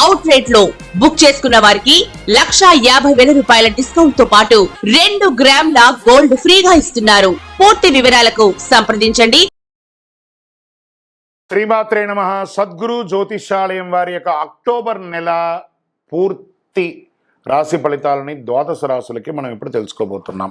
Out రేట్లో book చేసుకున్న వారికి లక్షా యాభై వేల రూపాయల డిస్కౌంట్తో పాటు రెండు గ్రాముల గోల్డ్ ఫ్రీగా ఇస్తున్నారు. పూర్తి వివరాలకు సంప్రదించండి. శ్రీమాత్రే నమ. సద్గురు జ్యోతిషాలయం వారి యొక్క అక్టోబర్ నెల పూర్తి రాశి ఫలితాలని ద్వాదశ రాశులకి మనం ఇప్పుడు తెలుసుకోబోతున్నాం.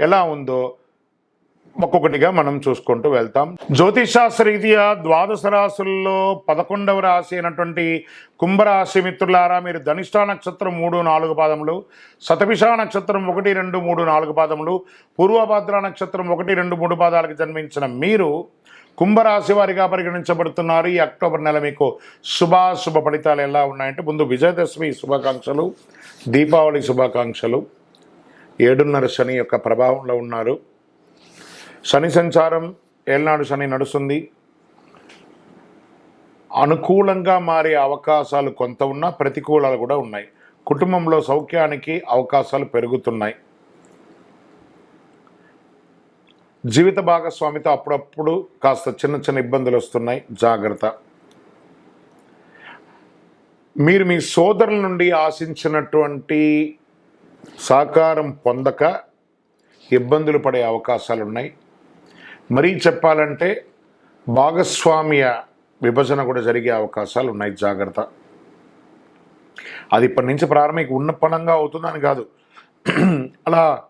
ఎలా ఉందో ఒక్కొక్కటిగా మనం చూసుకుంటూ వెళ్తాం. జ్యోతిషాస్త్ర రీత్యా ద్వాదశ రాశుల్లో పదకొండవ రాశి అయినటువంటి కుంభరాశి మిత్రులారా మీరు ధనిష్టా నక్షత్రం మూడు నాలుగు పాదములు శతభిషా నక్షత్రం ఒకటి రెండు మూడు నాలుగు పాదములు పూర్వభద్ర నక్షత్రం ఒకటి రెండు మూడు పాదాలకు జన్మించిన మీరు కుంభరాశి వారిగా పరిగణించబడుతున్నారు. ఈ అక్టోబర్ నెల మీకు శుభాశుభ ఫలితాలు ఎలా ఉన్నాయంటే ముందు విజయదశమి శుభాకాంక్షలు దీపావళి శుభాకాంక్షలు ఏడున్నర శని యొక్క ప్రభావంలో ఉన్నారు. శని సంచారం ఏళ్నాడు శని నడుస్తుంది. అనుకూలంగా మారే అవకాశాలు కొంత ఉన్నా ప్రతికూలాలు కూడా ఉన్నాయి. కుటుంబంలో సౌఖ్యానికి అవకాశాలు పెరుగుతున్నాయి. జీవిత భాగస్వామితో అప్పుడప్పుడు కాస్త చిన్న చిన్న ఇబ్బందులు వస్తున్నాయి. జాగ్రత్త. మీరు మీ సోదరుల నుండి ఆశించినటువంటి సహకారం పొందక ఇబ్బందులు పడే అవకాశాలు ఉన్నాయి మరీ చెప్పాలంటే భాగస్వామ్య విభజన కూడా జరిగే అవకాశాలు ఉన్నాయి జాగ్రత్త. అది ఇప్పటి నుంచి ప్రారంభిక ఉన్న పనంగా అవుతుందని కాదు. అలా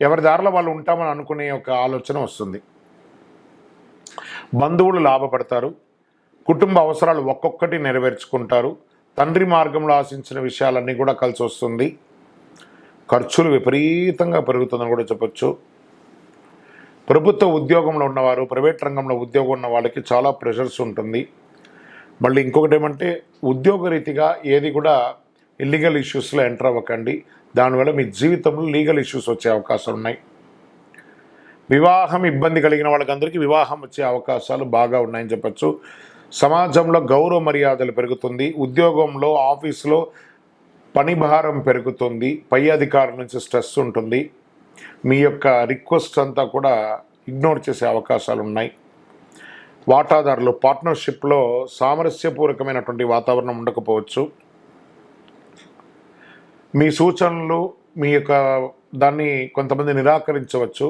ఎవరి దారిలో వాళ్ళు ఉంటామని అనుకునే ఒక ఆలోచన వస్తుంది. బంధువులు లాభపడతారు. కుటుంబ అవసరాలు ఒక్కొక్కటి నెరవేర్చుకుంటారు. తండ్రి మార్గంలో ఆశించిన విషయాలన్నీ కూడా కలిసి వస్తుంది. ఖర్చులు విపరీతంగా పెరుగుతుందని కూడా చెప్పచ్చు. ప్రభుత్వ ఉద్యోగంలో ఉన్నవారు ప్రైవేట్ రంగంలో ఉద్యోగం ఉన్న వాళ్ళకి చాలా ప్రెషర్స్ ఉంటుంది. మళ్ళీ ఇంకొకటి ఏమంటే ఉద్యోగరీతిగా ఏది కూడా ఇల్లీగల్ ఇష్యూస్లో ఎంటర్ అవ్వకండి. దానివల్ల మీ జీవితంలో లీగల్ ఇష్యూస్ వచ్చే అవకాశాలు ఉన్నాయి. వివాహం ఇబ్బంది కలిగిన వాళ్ళకందరికీ వివాహం వచ్చే అవకాశాలు బాగా ఉన్నాయని చెప్పచ్చు. సమాజంలో గౌరవ మర్యాదలు పెరుగుతుంది. ఉద్యోగంలో ఆఫీసులో పని భారం పెరుగుతుంది పై అధికారుల నుంచి స్ట్రెస్ ఉంటుంది. మీ యొక్క రిక్వెస్ట్ అంతా కూడా ఇగ్నోర్ చేసే అవకాశాలు ఉన్నాయి. వాటాదారులు పార్ట్నర్షిప్లో సామరస్యపూర్వకమైనటువంటి వాతావరణం ఉండకపోవచ్చు. మీ సూచనలు మీ యొక్క దాన్ని కొంతమంది నిరాకరించవచ్చు.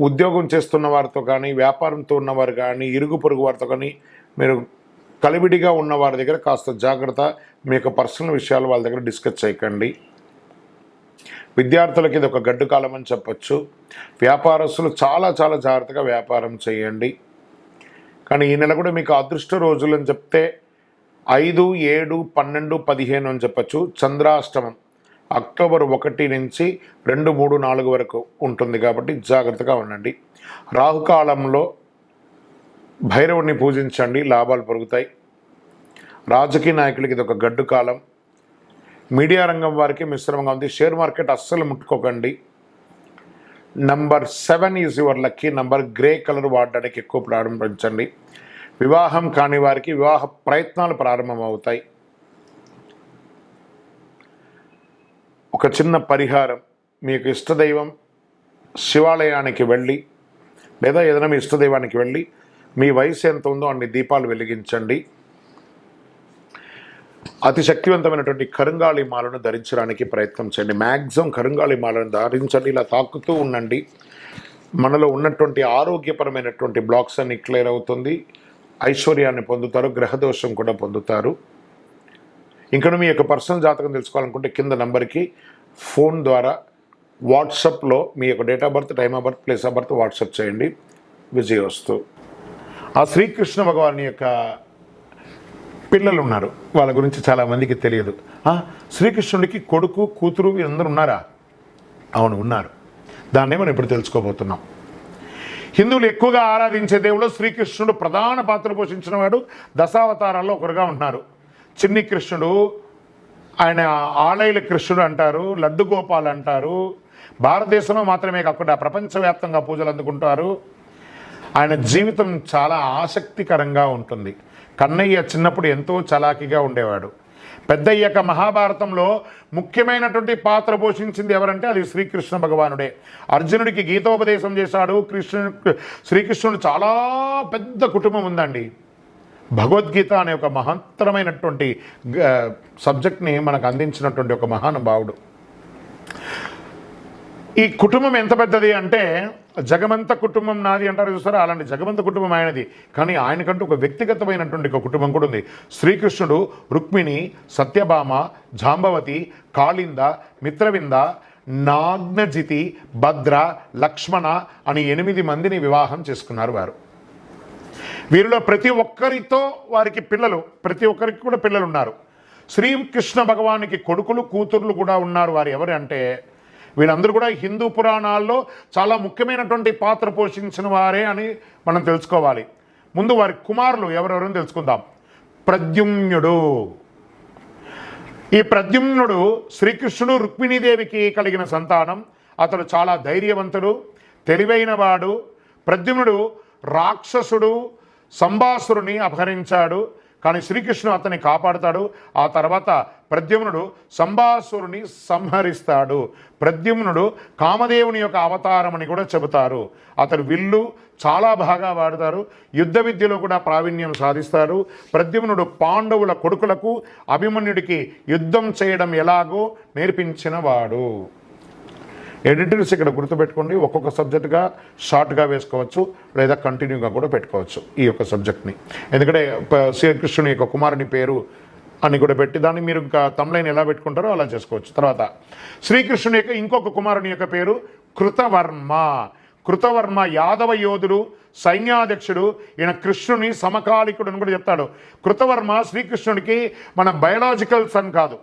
ఉద్యోగం చేస్తున్న వారితో కానీ వ్యాపారంతో ఉన్నవారు కానీ ఇరుగు పొరుగు వారితో కానీ మీరు కలివిడిగా ఉన్న వారి దగ్గర కాస్త జాగ్రత్త మీ యొక్క పర్సనల్ విషయాలు వాళ్ళ దగ్గర డిస్కస్ చేయకండి. విద్యార్థులకి ఇది ఒక గడ్డు కాలం అని చెప్పచ్చు. వ్యాపారస్తులు చాలా చాలా జాగ్రత్తగా వ్యాపారం చేయండి. కానీ ఈ నెల కూడా మీకు అదృష్ట రోజులు అని చెప్తే ఐదు ఏడు పన్నెండు పదిహేను అని చెప్పచ్చు. చంద్రాష్టమం అక్టోబర్ ఒకటి నుంచి రెండు మూడు నాలుగు వరకు ఉంటుంది కాబట్టి జాగ్రత్తగా ఉండండి. రాహుకాలంలో భైరవుడిని పూజించండి లాభాలు పెరుగుతాయి. రాజకీయ నాయకులకి ఇది ఒక గడ్డు కాలం. మీడియా రంగం వారికి మిశ్రమంగా ఉంది. షేర్ మార్కెట్ అస్సలు ముట్టుకోకండి. Number seven is your lucky number grey colour వాడడానికి ఎక్కువ ప్రారంభించండి. వివాహం కాని వారికి వివాహ ప్రయత్నాలు ప్రారంభమవుతాయి. ఒక చిన్న పరిహారం. మీకు ఇష్టదైవం శివాలయానికి వెళ్ళి లేదా ఏదైనా మీ ఇష్టదైవానికి వెళ్ళి మీ వయసు ఎంత ఉందో అన్ని దీపాలు వెలిగించండి. అతి శక్తివంతమైనటువంటి కరుంగాళి మాలను ధరించడానికి ప్రయత్నం చేయండి. మ్యాక్సిమం కరుంగాళి మాలను ధరించండి ఇలా తాకుతూ ఉండండి. మనలో ఉన్నటువంటి ఆరోగ్యపరమైనటువంటి బ్లాక్స్ అన్ని క్లియర్ అవుతుంది. ఐశ్వర్యాన్ని పొందుతారు గ్రహదోషం కూడా పొందుతారు. ఇంకా మీ యొక్క పర్సనల్ జాతకం తెలుసుకోవాలనుకుంటే కింద నంబర్కి ఫోన్ ద్వారా వాట్సాప్లో మీ యొక్క date of birth time of birth place of birth WhatsApp చేయండి. విజయవస్తు. ఆ శ్రీకృష్ణ భగవాన్ యొక్క పిల్లలు ఉన్నారు వాళ్ళ గురించి చాలా మందికి తెలియదు. శ్రీకృష్ణుడికి కొడుకు కూతురు వీరందరూ ఉన్నారా? అవును ఉన్నారు. దాన్నే మనం ఇప్పుడు తెలుసుకోబోతున్నాం. హిందువులు ఎక్కువగా ఆరాధించే దేవుడు శ్రీకృష్ణుడు. ప్రధాన పాత్ర పోషించిన వాడు దశావతారాల్లో ఒకరుగా ఉన్నారు చిన్ని కృష్ణుడు ఆయన ఆలయల కృష్ణుడు అంటారు లడ్డు గోపాల్ అంటారు. భారతదేశంలో మాత్రమే కాకుండా ప్రపంచవ్యాప్తంగా పూజలు అందుకుంటారు. ఆయన జీవితం చాలా ఆసక్తికరంగా ఉంటుంది. కన్నయ్య చిన్నప్పుడు ఎంతో చలాకీగా ఉండేవాడు. పెద్దయ్యక మహాభారతంలో ముఖ్యమైనటువంటి పాత్ర పోషించింది ఎవరంటే అది శ్రీకృష్ణ భగవానుడే. అర్జునుడికి గీతోపదేశం చేశాడు. కృష్ణు శ్రీకృష్ణుడు చాలా పెద్ద కుటుంబం ఉందండి. భగవద్గీత అనే ఒక మహత్తరమైనటువంటి సబ్జెక్ట్ని మనకు అందించినటువంటి ఒక మహానుభావుడు. ఈ కుటుంబం ఎంత పెద్దది అంటే జగమంత కుటుంబం నాది అంటారు చూస్తారా అలాంటి జగమంత కుటుంబం ఆయనది. కానీ ఆయనకంటూ ఒక వ్యక్తిగతమైనటువంటి ఒక కుటుంబం కూడా ఉంది. శ్రీకృష్ణుడు రుక్మిణి సత్యభామ జాంబవతి కాళింద మిత్రవింద నాగ్నజితి భద్ర లక్ష్మణ అని ఎనిమిది మందిని వివాహం చేసుకున్నారు వారు. వీరిలో ప్రతి ఒక్కరితో వారికి పిల్లలు ప్రతి ఒక్కరికి కూడా పిల్లలు ఉన్నారు శ్రీకృష్ణ భగవానికి కొడుకులు కూతుర్లు కూడా ఉన్నారు వారు ఎవరు అంటే వీళ్ళందరూ కూడా హిందూ పురాణాల్లో చాలా ముఖ్యమైనటువంటి పాత్ర పోషించిన వారే అని మనం తెలుసుకోవాలి. ముందు వారి కుమారులు ఎవరెవరని తెలుసుకుందాం. ప్రద్యుమ్నుడు. ఈ ప్రద్యుమ్నుడు శ్రీకృష్ణుడు రుక్మిణీదేవికి కలిగిన సంతానం. అతడు చాలా ధైర్యవంతుడు తెలివైనవాడు ప్రద్యుమ్నుడు రాక్షసుడు సంభాసురుని అపహరించాడు. కానీ శ్రీకృష్ణుడు అతన్ని కాపాడుతాడు. ఆ తర్వాత ప్రద్యుమ్నుడు సంభాసురుని సంహరిస్తాడు. ప్రద్యుమ్నుడు కామదేవుని యొక్క అవతారం అని కూడా చెబుతారు. అతడు విల్లు చాలా బాగా వాడతారు. యుద్ధ విద్యలో కూడా ప్రావీణ్యం సాధిస్తారు. ప్రద్యుమ్నుడు పాండవుల కొడుకులకు అభిమన్యుడికి యుద్ధం చేయడం ఎలాగో నేర్పించినవాడు ఎడిటర్స్ ఇక్కడ గుర్తుపెట్టుకోండి ఒక్కొక్క సబ్జెక్ట్గా షార్ట్గా వేసుకోవచ్చు లేదా కంటిన్యూగా కూడా పెట్టుకోవచ్చు ఈ యొక్క సబ్జెక్ట్ని. ఎందుకంటే శ్రీకృష్ణుని యొక్క కుమారుని పేరు అని కూడా పెట్టి దాన్ని మీరు ఇంకా తమ్లైన్ ఎలా పెట్టుకుంటారో అలా చేసుకోవచ్చు. తర్వాత శ్రీకృష్ణుని యొక్క ఇంకొక కుమారుని యొక్క పేరు కృతవర్మ. కృతవర్మ యాదవ యోధుడు సైన్యాధ్యక్షుడు ఈయన కృష్ణుని సమకాలికుడు అని కూడా చెప్తాడు. కృతవర్మ శ్రీకృష్ణుడికి మన బయలాజికల్ సన్ కాదు.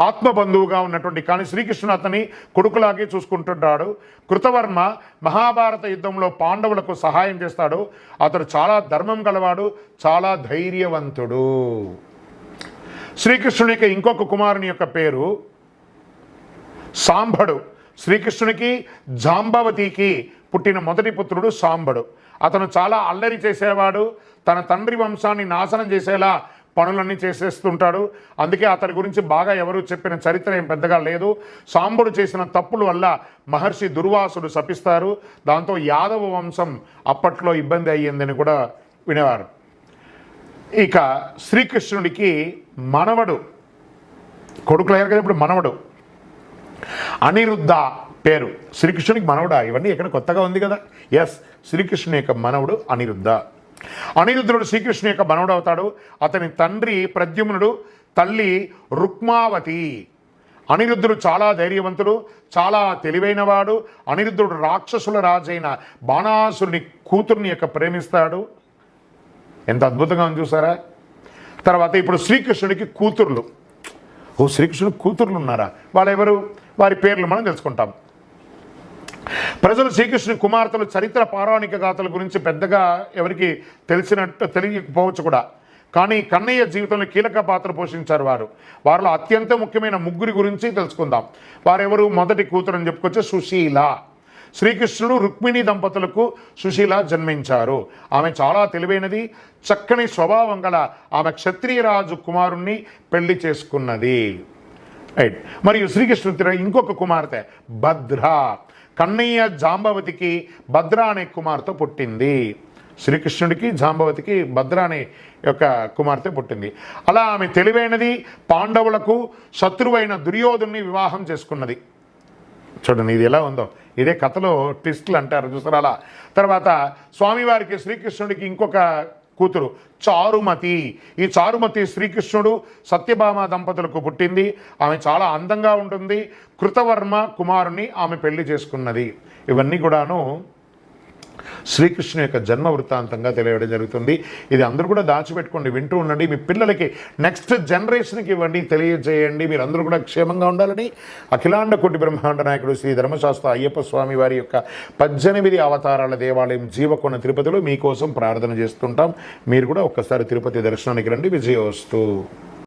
ఆత్మబంధువుగా ఉన్నటువంటి కానీ శ్రీకృష్ణుడు అతని కొడుకులాగే చూసుకుంటున్నాడు కృతవర్మ మహాభారత యుద్ధంలో పాండవులకు సహాయం చేస్తాడు. అతడు చాలా ధర్మం గలవాడు చాలా ధైర్యవంతుడు. శ్రీకృష్ణుని యొక్క ఇంకొక కుమారుని యొక్క పేరు సాంబడు శ్రీకృష్ణునికి జాంబవతికి పుట్టిన మొదటి పుత్రుడు సాంబడు అతను చాలా అల్లరి చేసేవాడు. తన తండ్రి వంశాన్ని నాశనం చేసేలా పనులన్నీ చేసేస్తుంటాడు. అందుకే అతని గురించి బాగా ఎవరు చెప్పిన చరిత్ర ఏం పెద్దగా లేదు. సాంబుడు చేసిన తప్పుల వల్ల మహర్షి దుర్వాసుడు శపిస్తారు. దాంతో యాదవ వంశం అప్పట్లో ఇబ్బంది అయ్యిందని కూడా వినేవారు. ఇక శ్రీకృష్ణుడికి మనవడు కొడుకులు అయ్యారు కదా ఇప్పుడు మనవడు. అనిరుద్ధ పేరు. శ్రీకృష్ణునికి మనవుడా? ఇవన్నీ ఎక్కడ కొత్తగా ఉంది కదా. ఎస్ శ్రీకృష్ణుని యొక్క మనవుడు అనిరుద్ధ. అనిరుద్ధుడు శ్రీకృష్ణుని యొక్క మనవుడవుతాడు అతని తండ్రి ప్రద్యుమ్నుడు తల్లి రుక్మావతి. అనిరుద్ధుడు చాలా ధైర్యవంతుడు చాలా తెలివైనవాడు. అనిరుద్ధుడు రాక్షసుల రాజైన బాణాసురుని కూతుర్ని యొక్క ప్రేమిస్తాడు. ఎంత అద్భుతంగా ఉంది చూసారా? తర్వాత ఇప్పుడు శ్రీకృష్ణుడికి కూతుర్లు. ఓ శ్రీకృష్ణుడు కూతుర్లు ఉన్నారా? వాళ్ళెవరు? వారి పేర్లు మనం తెలుసుకుంటాం. ప్రజలు శ్రీకృష్ణుని కుమార్తెలు చరిత్ర పౌరాణిక గాథల గురించి పెద్దగా ఎవరికి తెలిసినట్టు తెలియకపోవచ్చు కూడా. కానీ కన్నయ్య జీవితంలో కీలక పాత్ర పోషించారు వారు. వారిలో అత్యంత ముఖ్యమైన ముగ్గురి గురించి తెలుసుకుందాం. వారెవరు? మొదటి కూతురు అని చెప్పుకొచ్చే సుశీల. శ్రీకృష్ణుడు రుక్మిణి దంపతులకు సుశీల జన్మించారు. ఆమె చాలా తెలివైనది చక్కని స్వభావం గల ఆమె క్షత్రియరాజు కుమారుణ్ణి పెళ్ళి చేసుకున్నది. రైట్. మరియు శ్రీకృష్ణుడి ఇంకొక కుమార్తె భద్ర. కన్నయ్య జాంబవతికి భద్ర అనే కుమార్తె పుట్టింది. శ్రీకృష్ణుడికి జాంబవతికి భద్ర అనే యొక్క కుమార్తె పుట్టింది. అలా ఆమె తెలివైనది పాండవులకు శత్రువైన దుర్యోధుని వివాహం చేసుకున్నది. చూడండి ఇది ఎలా ఉందో. ఇదే కథలో ట్విస్ట్లు అంటారు చూసారు అలా. తర్వాత స్వామివారికి శ్రీకృష్ణుడికి ఇంకొక కూతురు చారుమతి. ఈ చారుమతి శ్రీకృష్ణుడు సత్యభామ దంపతులకు పుట్టింది. ఆమె చాలా అందంగా ఉంటుంది. కృతవర్మ కుమారుని ఆమె పెళ్ళి చేసుకున్నది. ఇవన్నీ కూడాను శ్రీకృష్ణ యొక్క జన్మ వృత్తాంతంగా తెలియడం జరుగుతుంది. ఇది అందరూ కూడా దాచిపెట్టుకోండి వింటూ ఉండండి. మీ పిల్లలకి నెక్స్ట్ జనరేషన్కి ఇవ్వండి తెలియజేయండి. మీరు అందరూ కూడా క్షేమంగా ఉండాలని అఖిలాండ కోటి బ్రహ్మాండ నాయకుడు శ్రీ ధర్మశాస్త్ర అయ్యప్ప స్వామి వారి యొక్క పద్దెనిమిది అవతారాల దేవాలయం జీవకొండ తిరుపతిలో మీకోసం ప్రార్థన చేస్తుంటాం. మీరు కూడా ఒక్కసారి తిరుపతి దర్శనానికి రండి. విజయోస్తు.